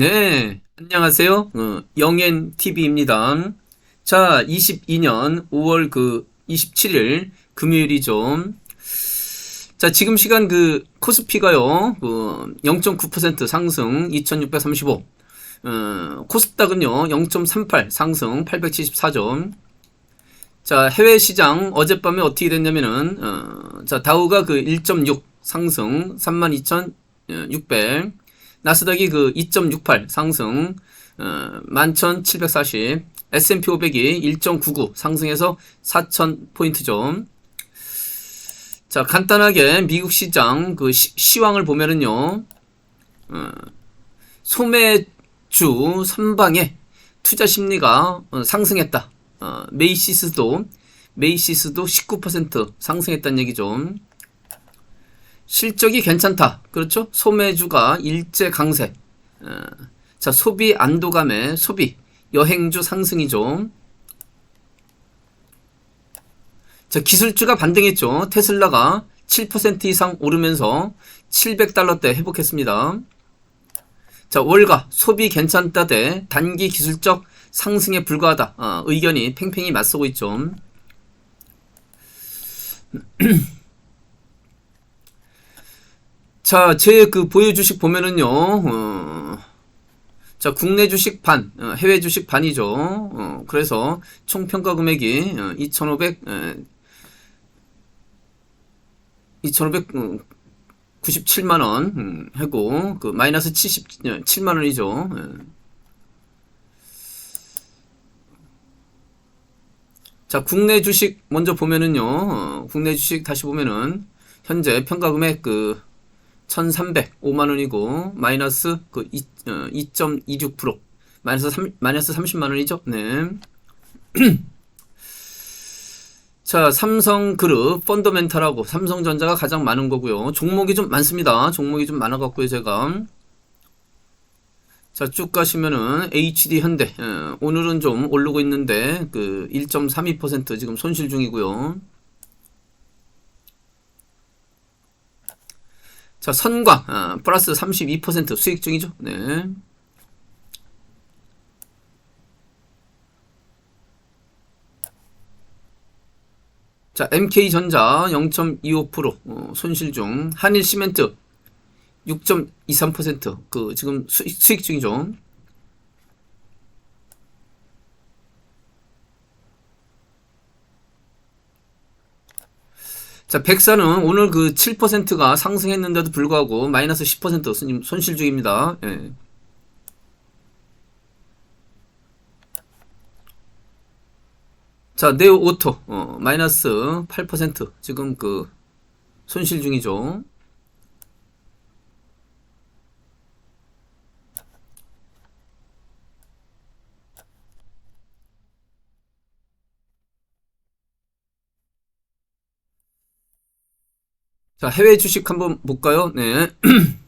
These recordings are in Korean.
네, 안녕하세요. 어, 영앤 TV입니다. 자, 22년 5월 그 27일 금요일이죠. 자, 지금 시간 그 코스피가요, 그 0.9% 상승 2635. 어, 코스닥은요, 0.38 상승 874점. 자, 해외 시장 어젯밤에 어떻게 됐냐면은, 어, 자, 다우가 그 1.6 상승 32,600. 나스닥이 그 2.68 상승 어, 11,740 S&P 500이 1.99 상승해서 4,000포인트죠. 자, 간단하게 미국 시장 그 시,황을 보면은요. 어, 소매주 선방에 투자 심리가 어, 상승했다. 어, 메이시스도 메이시스도 19% 상승했다는 얘기죠. 실적이 괜찮다. 그렇죠? 소매주가 일제 강세. 어, 자, 소비 안도감의 소비. 여행주 상승이죠. 자, 기술주가 반등했죠. 테슬라가 7% 이상 오르면서 700달러대 회복했습니다. 자, 월가 소비 괜찮다 대 단기 기술적 상승에 불과하다. 어, 의견이 팽팽히 맞서고 있죠. 자, 제 그 보유 주식 보면은요, 어, 자, 국내 주식 반, 어, 해외 주식 반이죠. 어, 그래서 총 평가 금액이 어, 2,500, 에, 2,597만 원 음, 하고 그 마이너스 77만 원이죠. 예. 자, 국내 주식 먼저 보면은요, 어, 국내 주식 다시 보면은 현재 평가 금액 그 1,305만 원이고 마이너스 그2.26% 어, 마이너스 3 마이너스 30만 원이죠. 네. 자, 삼성그룹 펀더멘탈하고 삼성전자가 가장 많은 거고요. 종목이 좀 많습니다. 종목이 좀 많아 갖고요, 제가. 자, 쭉 가시면은 HD 현대 어, 오늘은 좀 오르고 있는데 그 1.32% 지금 손실 중이고요. 자, 선광, 아, 플러스 32% 수익 중이죠. 네. 자, MK전자 0.25% 어, 손실 중. 한일시멘트 6.23%그 지금 수익, 수익 중이죠. 자, 백사는 오늘 그 7%가 상승했는데도 불구하고 마이너스 10% 손실 중입니다. 예. 자, 네오 오토, 어, 마이너스 8% 지금 그 손실 중이죠. 자, 해외 주식 한번 볼까요? 네.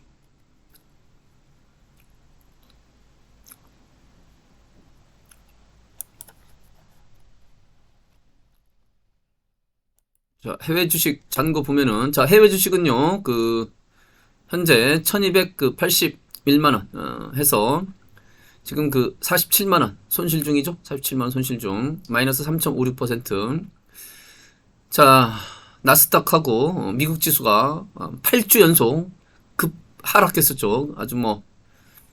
자, 해외 주식 잔고 보면은, 자, 해외 주식은요, 그, 현재 1281만 원, 어, 해서, 지금 그 47만 원 손실 중이죠? 47만 원 손실 중. 마이너스 3.56%. 자, 나스닥하고 어, 미국 지수가 8주 어, 연속 급 하락했었죠. 아주 뭐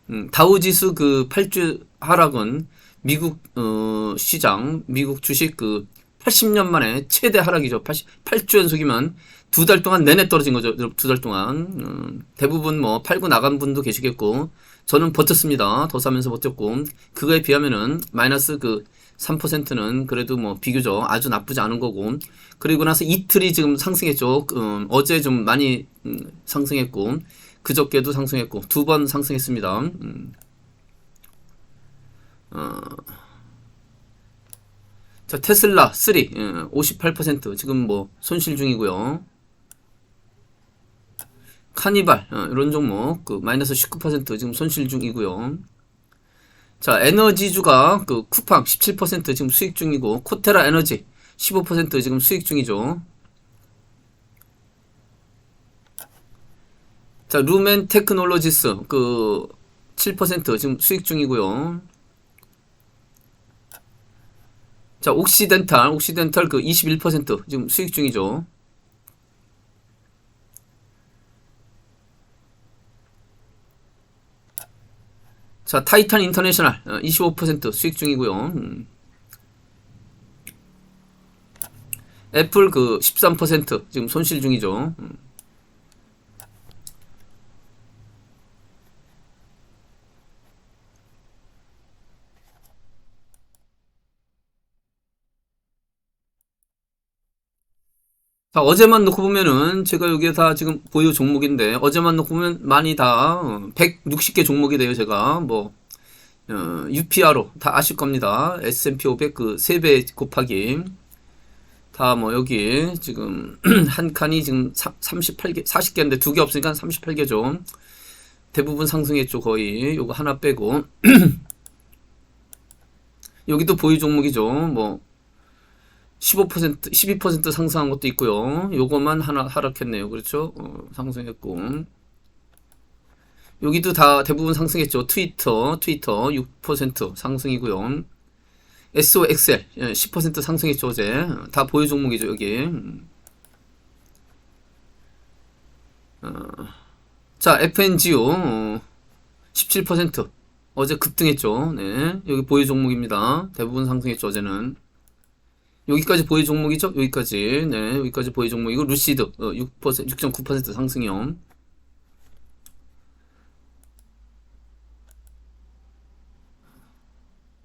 음, 다우 지수 그 8주 하락은 미국 어, 시장, 미국 주식 그 80년 만에 최대 하락이죠. 80, 8주 연속이면 두 달 동안 내내 떨어진 거죠. 두 달 동안. 음, 대부분 뭐 팔고 나간 분도 계시겠고, 저는 버텼습니다. 더 사면서 버텼고, 그거에 비하면은 마이너스 그 3%는 그래도 뭐 비교적 아주 나쁘지 않은 거고 그리고 나서 이틀이 지금 상승했죠. 음, 어제 좀 많이 음, 상승했고 그저께도 상승했고 두 번 상승했습니다. 음. 어. 자 테슬라 3 58% 예, 지금 뭐 손실 중이고요. 카니발 어, 이런 종목 그 마이너스 19% 지금 손실 중이고요. 자, 에너지주가 그 쿠팡 17% 지금 수익 중이고 코테라 에너지 15% 지금 수익 중이죠. 자, 루멘 테크놀로지스 그17% 지금 수익 중이고요. 자, 옥시덴탈, 옥시덴탈 그 21% 지금 수익 중이죠. 자, 타이탄 인터내셔널 어, 25% 수익 중이고요. 음. 애플 그 13% 지금 손실 중이죠. 자, 어제만 놓고 보면은 제가 여기에 다 지금 보유 종목인데 어제만 놓고 보면 많이 다 160개 종목이 돼요, 제가. 뭐 어, UPR로 다 아실 겁니다. S&P 500 그 3배 곱하기 다 뭐 여기 지금 한 칸이 지금 38개, 40개인데 두 개 없으니까 38개죠. 대부분 상승했죠, 거의. 요거 하나 빼고. 여기도 보유 종목이죠. 뭐 15% 12% 상승한 것도 있고요. 요거만 하나 하락했네요. 그렇죠? 어, 상승했고. 여기도 다 대부분 상승했죠. 트위터, 트위터 6% 상승이고요. SOXL 10% 상승했죠, 어제. 다 보유 종목이죠, 여기. 어, 자, FNGO 어, 17% 어제 급등했죠. 네. 여기 보유 종목입니다. 대부분 상승했죠, 어제는. 여기까지 보유 종목이죠? 여기까지. 네, 여기까지 보유 종목이고, 루시드, 어, 6%, 6.9% 상승이요.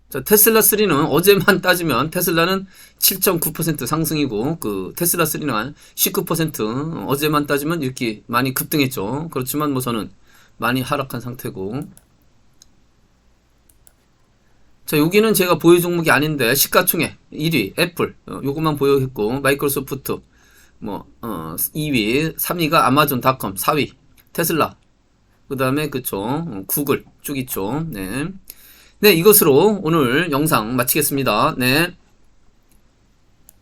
자, 테슬라 3는 어제만 따지면 테슬라는 7.9% 상승이고, 그, 테슬라 3는 19% 어제만 따지면 이렇게 많이 급등했죠. 그렇지만 뭐 저는 많이 하락한 상태고. 자, 여기는 제가 보유 종목이 아닌데, 시가총액 1위, 애플, 어, 요것만 보유했고, 마이크로소프트, 뭐, 어, 2위, 3위가 아마존닷컴, 4위, 테슬라, 그 다음에, 그쵸, 어, 구글 쭉 있죠. 네. 네, 이것으로 오늘 영상 마치겠습니다. 네.